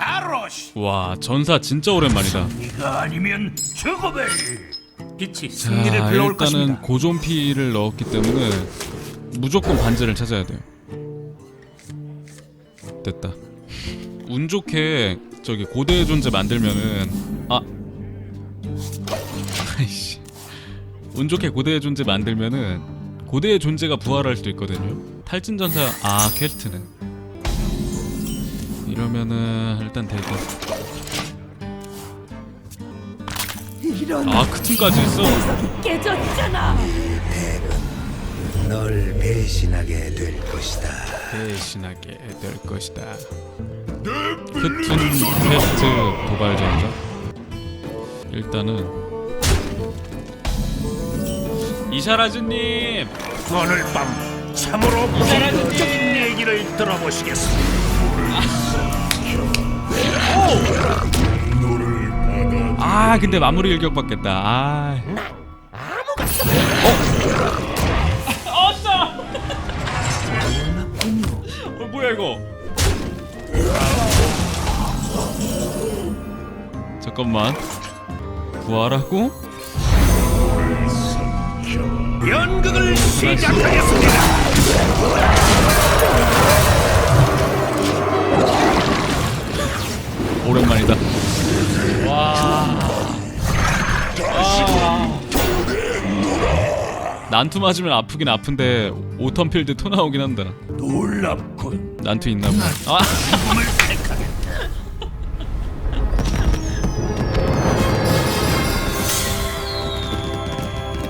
가로시. 와 전사 진짜 오랜만이다. 이가 아니면 죽음을 빛이 자 승리를 불러올 일단은 것입니다. 고존피를 넣었기 때문에 무조건 반지를 찾아야 돼요. 됐다. 운 좋게 저기 고대의 존재 만들면은 아. 아이씨. 운 좋게 고대의 존재 만들면은 고대의 존재가 부활할 수도 있거든요. 탈진 전사 아 퀘스트는 이러면은 일단 될것 아그 틈까지 있어 깨졌잖아. 널 배신하게 될 것이다. 배신하게 될 것이다. 흩은 퀘스트 도발전자. 일단은 이샤라즈님 오늘 밤 참으로 충격적인 얘기를 들어보시겠습니다. 아 근데 마무리 일격 받겠다. 아. 어? 어싸. 어 뭐야 이거? 잠깐만. 부활하고 연극을 시작하겠습니다. 오랜만이다. 난투 맞으면 아프긴 아픈데 오턴필드 토 나오긴 한다. 놀랍군. 난투 있나 보다. 아,